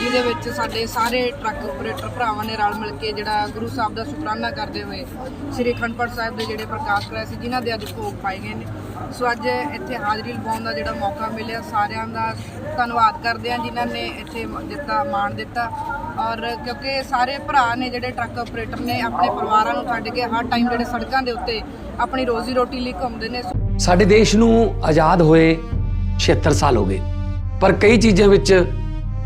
ਜਿਹਦੇ ਵਿੱਚ ਸਾਡੇ ਸਾਰੇ ਟਰੱਕ ਆਪਰੇਟਰ ਭਰਾਵਾਂ ਨੇ ਰਲ ਮਿਲ ਕੇ ਜਿਹੜਾ ਗੁਰੂ ਸਾਹਿਬ ਦਾ ਸ਼ੁਕਰਾਨਾ ਕਰਦੇ ਹੋਏ ਸ੍ਰੀ ਅਖੰਡ ਪਾਠ ਸਾਹਿਬ ਦੇ ਜਿਹੜੇ ਪ੍ਰਕਾਸ਼ ਕਰਾਏ ਸੀ, ਜਿਨ੍ਹਾਂ ਦੇ ਅੱਜ ਭੋਗ ਪਾਏ ਗਏ ਨੇ। ਸੋ ਅੱਜ ਇੱਥੇ ਹਾਜ਼ਰੀ ਲਵਾਉਣ ਦਾ ਜਿਹੜਾ ਮੌਕਾ ਮਿਲਿਆ, ਸਾਰਿਆਂ ਦਾ ਧੰਨਵਾਦ ਕਰਦੇ ਹਾਂ ਜਿਨ੍ਹਾਂ ਨੇ ਇੱਥੇ ਦਿੱਤਾ, ਮਾਣ ਦਿੱਤਾ। ਔਰ ਕਿਉਂਕਿ ਸਾਰੇ ਭਰਾ ਨੇ ਜਿਹੜੇ ਟਰੱਕ ਆਪਰੇਟਰ ਨੇ ਆਪਣੇ ਪਰਿਵਾਰਾਂ ਨੂੰ ਛੱਡ ਕੇ ਹਰ ਟਾਈਮ ਜਿਹੜੇ ਸੜਕਾਂ ਦੇ ਉੱਤੇ ਆਪਣੀ ਰੋਜ਼ੀ ਰੋਟੀ ਲਈ ਘੁੰਮਦੇ ਨੇ ਸਾਡੇ ਦੇਸ਼ ਨੂੰ ਆਜ਼ਾਦ ਹੋਏ 76 ਸਾਲ ਹੋ ਗਏ। ਪਰ ਕਈ ਚੀਜ਼ਾਂ ਵਿੱਚ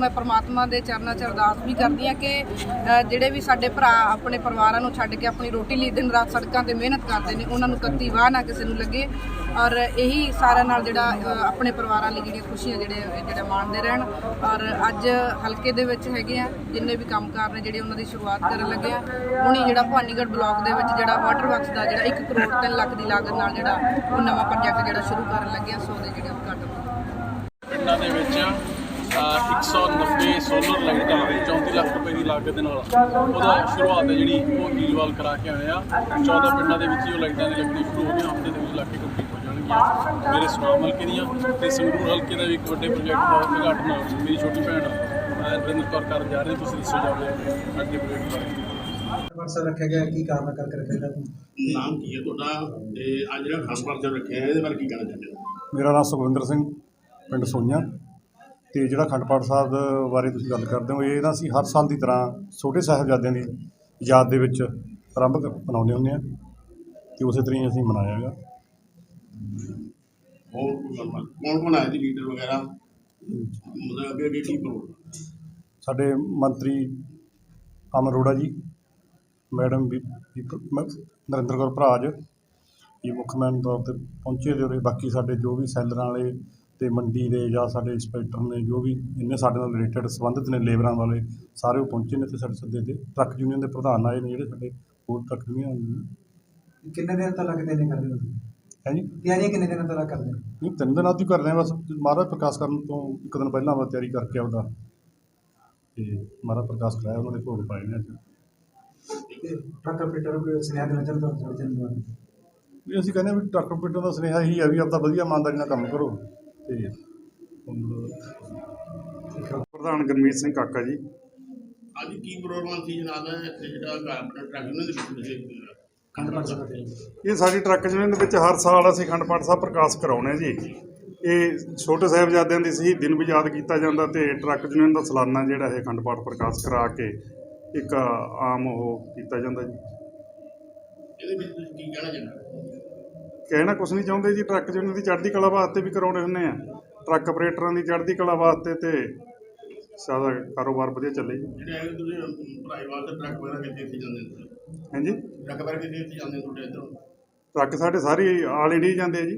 ਮੈਂ ਪ੍ਰਮਾਤਮਾ ਦੇ ਚਰਨਾਂ 'ਚ ਅਰਦਾਸ ਵੀ ਕਰਦੀ ਹਾਂ ਕਿ ਜਿਹੜੇ ਵੀ ਸਾਡੇ ਭਰਾ ਆਪਣੇ ਪਰਿਵਾਰਾਂ ਨੂੰ ਛੱਡ ਕੇ ਆਪਣੀ ਰੋਟੀ ਲਈ ਦਿਨ ਰਾਤ ਸੜਕਾਂ ਤੇ ਮਿਹਨਤ ਕਰਦੇ ਨੇ, ਉਹਨਾਂ ਨੂੰ ਤੱਤੀ ਵਾਹ ਨਾ ਕਿਸੇ ਨੂੰ ਲੱਗੇ ਔਰ ਇਹੀ ਸਾਰਿਆਂ ਨਾਲ ਜਿਹੜਾ ਆਪਣੇ ਪਰਿਵਾਰਾਂ ਲਈ ਜਿਹੜੀਆਂ ਖੁਸ਼ੀਆਂ ਜਿਹੜੇ, ਜਿਹੜਾ ਮਾਣਦੇ ਰਹਿਣ ਔਰ ਅੱਜ ਹਲਕੇ ਦੇ ਵਿੱਚ ਹੈਗੇ ਆ, ਜਿੰਨੇ ਵੀ ਕੰਮਕਾਰ ਨੇ ਜਿਹੜੇ ਉਹਨਾਂ ਦੀ ਸ਼ੁਰੂਆਤ ਕਰਨ ਲੱਗੇ ਆ, ਹੁਣੀ ਜਿਹੜਾ ਭਵਾਨੀਗੜ੍ਹ ਬਲਾਕ ਦੇ ਵਿੱਚ ਜਿਹੜਾ ਵਾਟਰ ਵਰਕਸ ਦਾ ਜਿਹੜਾ 1 ਕਰੋੜ 3 ਲੱਖ ਦੀ ਲਾਗਤ ਨਾਲ ਜਿਹੜਾ ਉਹ ਨਵਾਂ ਪ੍ਰੋਜੈਕਟ ਜਿਹੜਾ ਸ਼ੁਰੂ ਕਰਨ ਲੱਗੇ ਆ, ਸੋ ਉਹਦੇ ਜਿਹੜੇ ਉਦਘਾਟਨ ਪਿੰਡਾਂ ਦੇ ਵਿੱਚ 190 ਸੋਲਰ ਲਾਈਟਾਂ 34 ਲੱਖ ਰੁਪਏ ਦੀ ਲਾਗਤ ਦੇ ਨਾਲ ਉਹਦਾ ਸ਼ੁਰੂਆਤ ਹੈ ਜਿਹੜੀ ਉਹ ਹੀਲਵਾਲ ਕਰਾ ਕੇ ਆਏ ਆ। 14 ਪਿੰਡਾਂ ਦੇ ਵਿੱਚ ਹੀ ਉਹ ਲਾਈਟਾਂ ਦੀ ਲੱਗਣੀ ਸ਼ੁਰੂ ਹੋ ਗਈਆਂ ਹਫ਼ਤੇ ਦੇ ਵਿੱਚ ਲਾ ਕੇ ਕੰਪਲੀਟ ਹੋ ਜਾਣਗੀਆਂ। ਮੇਰੇ ਸੁਨਾਮ ਹਲਕੇ ਦੀਆਂ ਤੇ ਸੰਗਰੂਰ ਹਲਕੇ ਦਾ ਵੀ ਇੱਕ ਵੱਡੇ ਪ੍ਰੋਜੈਕਟ ਦਾ ਉਦਘਾਟਨ ਮੇਰੀ ਛੋਟੀ ਭੈਣ ਅਹ, ਰਵਿੰਦਰ ਕੌਰ ਕਰਨ ਜਾ ਰਹੀ ਤੁਸੀਂ ਦੱਸੋ ਜਾਵੇ ਅੱਗੇ ਪ੍ਰੋਜੈਕਟ ਬਾਰੇ। ਮਕਸਦ ਰੱਖਿਆ ਗਿਆ ਕੀ ਕਾਰਨ ਕਰਕੇ ਰੱਖਿਆ ਗਿਆ ਨਾਮ ਕੀ ਹੈ ਤੁਹਾਡਾ? ਤੇ ਅੱਜ ਜਿਹੜਾ ਖਾਸ ਪਰਚਾ ਰੱਖਿਆ ਹੈ ਇਹਦੇ ਬਾਰੇ ਕੀ ਕਹਿਣਾ ਚਾਹੁੰਦੇ ਹੋ? ਮੇਰਾ ਨਾਮ ਸੁਖਵਿੰਦਰ ਸਿੰਘ ਪਿੰਡ ਸੋਈਆਂ ਤੇ ਜਿਹੜਾ ਅਖੰਡ ਪਾਠ ਸਾਹਿਬ ਬਾਰੇ ਤੁਸੀਂ ਗੱਲ ਕਰਦੇ ਹੋ ਇਹ ਨਾ ਅਸੀਂ ਹਰ ਸਾਲ ਦੀ ਤਰ੍ਹਾਂ ਛੋਟੇ ਸਾਹਿਬਜ਼ਾਦਿਆਂ ਦੀ ਯਾਦ ਦੇ ਵਿੱਚ ਆਰੰਭ ਮਨਾਉਂਦੇ ਹੁੰਦੇ ਆ ਤੇ ਉਸੇ ਤਰ੍ਹਾਂ ਹੀ ਅਸੀਂ ਮਨਾਇਆ ਹੈਗਾ। ਹੋਰ ਕੌਣ ਕੌਣ ਆਇਆ ਜੀ ਲੀਡਰ ਵਗੈਰਾ? ਮਤਲਬ ਅੱਗੇ ਅੱਗੇ ਕੀ ਪ੍ਰੋਗਰਾਮ ਸਾਡੇ ਮੰਤਰੀ ਅਮਰ ਅਰੋੜਾ ਜੀ ਮੈਡਮ ਵੀ ਨਰਿੰਦਰ ਕੌਰ ਭਰਾਜ ਇਹ ਮੁੱਖ ਮਹਿਮਾਨ ਤੌਰ ਤੇ ਪਹੁੰਚੇ ਦੇ ਉਰੇ ਬਾਕੀ ਸਾਡੇ ਜੋ ਵੀ ਸੈਲਰਾਂ ਵਾਲੇ ਤੇ ਮੰਡੀ ਦੇ ਜਾਂ ਸਾਡੇ ਇੰਸਪੈਕਟਰ ਨੇ ਜੋ ਵੀ ਇੰਨੇ ਸਾਡੇ ਨਾਲ ਰਿਲੇਟਡ ਸੰਬੰਧਿਤ ਨੇ ਲੇਬਰਾਂ ਵਾਲੇ ਸਾਰੇ ਉਹ ਪਹੁੰਚੇ ਨੇ ਤੇ ਸਾਡੇ ਸੱਦੇ ਤੇ। ਟਰੱਕ ਯੂਨੀਅਨ ਦੇ ਪ੍ਰਧਾਨ ਆਏ ਨੇ ਜਿਹੜੇ ਸਾਡੇ ਹੋਰ ਟਰੱਕ ਯੂਨੀਅਨ ਕਿੰਨੇ ਦਿਨ ਤੋਂ ਲੱਗਦੇ ਨੇ ਕਰਦੇ ਹੋ ਹੈ ਜੀ? ਤਿਆਰੀਆਂ ਕਿੰਨੇ ਦਿਨਾਂ ਤੋਂ ਲੱਗ ਕਰਦੇ? ਨਹੀਂ ਤਿੰਨ ਦਿਨਾਂ ਤੋਂ ਹੀ ਕਰਦੇ ਆ ਬਸ ਮਹਾਰਾਜ ਪ੍ਰਕਾਸ਼ ਕਰਨ ਤੋਂ ਇੱਕ ਦਿਨ ਪਹਿਲਾਂ ਆਪਾਂ ਤਿਆਰੀ ਕਰਕੇ ਆਉਂਦਾ। ਤੇ ਮਹਾਰਾਜ ਪ੍ਰਕਾਸ਼ ਕਰਾਇਆ ਉਹਨਾਂ ਦੇ ਭੋਗ ਪਾਏ ਨੇ ਅੱਜ ਤੇ ਟਰੱਕ ਆਪਰੇਟਰ ਕੋਈ ਸੁਨੇਹਾ ਦੇਣਾ ਚਾਹੁੰਦਾ ਹਾਂ ਚੈਨਲ ਦੁਆਰਾ ਵੀ ਅਸੀਂ ਕਹਿੰਦੇ ਵੀ ਟਰੱਕ ਆਪਰੇਟਰ ਦਾ ਸੁਨੇਹਾ ਇਹੀ ਹੈ ਵੀ ਆਪਦਾ ਵਧੀਆ ਇਮਾਨਦਾਰੀ ਨਾਲ ਕੰਮ ਕਰੋ। ਤੇ ਪ੍ਰਧਾਨ ਗੁਰਮੀਤ ਸਿੰਘ ਕਾਕਾ ਜੀ। ਅੱਜ ਕੀ ਪ੍ਰੋਗਰਾਮ ਸੀ ਜਨਾਬ ਇੱਥੇ ਜਿਹੜਾ ਆਪਣਾ ਟਰੱਕ ਉਹਨਾਂ ਦੇ ਵਿੱਚ ਖੰਡ ਪਾਠ ਸਾਹਿਬ ਦੇ ਇਹ ਸਾਡੀ ਟਰੱਕ ਯੂਨੀਅਨ ਦੇ ਵਿੱਚ ਹਰ ਸਾਲ ਅਸੀਂ ਅਖੰਡ ਪਾਠ ਸਾਹਿਬ ਪ੍ਰਕਾਸ਼ ਕਰਾਉਣੇ ਜੀ। ਇਹ ਛੋਟੇ ਸਾਹਿਬਜ਼ਾਦਿਆਂ ਦੀ ਸ਼ਹੀਦੀ ਨੂੰ ਵੀ ਯਾਦ ਕੀਤਾ ਜਾਂਦਾ ਤੇ ਟਰੱਕ ਯੂਨੀਅਨ ਦਾ ਸਾਲਾਨਾ ਜਿਹੜਾ ਇਹ ਅਖੰਡ ਪਾਠ ਪ੍ਰਕਾਸ਼ ਕਰਾ ਕੇ ਇੱਕ ਆਮ ਉਹ ਕੀਤਾ ਜਾਂਦਾ ਜੀ। ਇਹਦੇ ਵਿੱਚ ਤੁਸੀਂ ਕੀ ਕਹਿਣਾ ਚਾਹੁੰਦੇ ਹੋ? ਕਹਿਣਾ ਕੁਝ ਨਹੀਂ ਚਾਹੁੰਦੇ ਜੀ ਟਰੱਕ ਯੂਨੀਅਨ ਦੀ ਚੜ੍ਹਦੀ ਕਲਾ ਵਾਸਤੇ ਵੀ ਕਰਾਉਣੇ ਹੁੰਦੇ ਆ। ਟਰੱਕ ਆਪਰੇਟਰਾਂ ਦੀ ਚੜ੍ਹਦੀ ਕਲਾ ਵਾਸਤੇ ਤੇ ਸਾਡਾ ਕਾਰੋਬਾਰ ਵਧੀਆ ਚੱਲੇ ਜੀ। ਜਿਹੜੇ ਹੈਗੇ ਤੁਸੀਂ ਭਰਾਈ ਵਾਸਤੇ ਟਰੱਕ ਵਗੈਰਾ ਕਿੱਥੇ ਜਾਂਦੇ ਨੇ ਹਾਂਜੀ? ਟਰੱਕ ਵਗੈਰਾ ਕਿੱਥੇ ਜਾਂਦੇ ਤੁਹਾਡੇ ਇੱਧਰੋਂ? ਟਰੱਕ ਸਾਡੇ ਸਾਰੇ ਆਲ ਇੰਡੀਆ ਜਾਂਦੇ ਆ ਜੀ।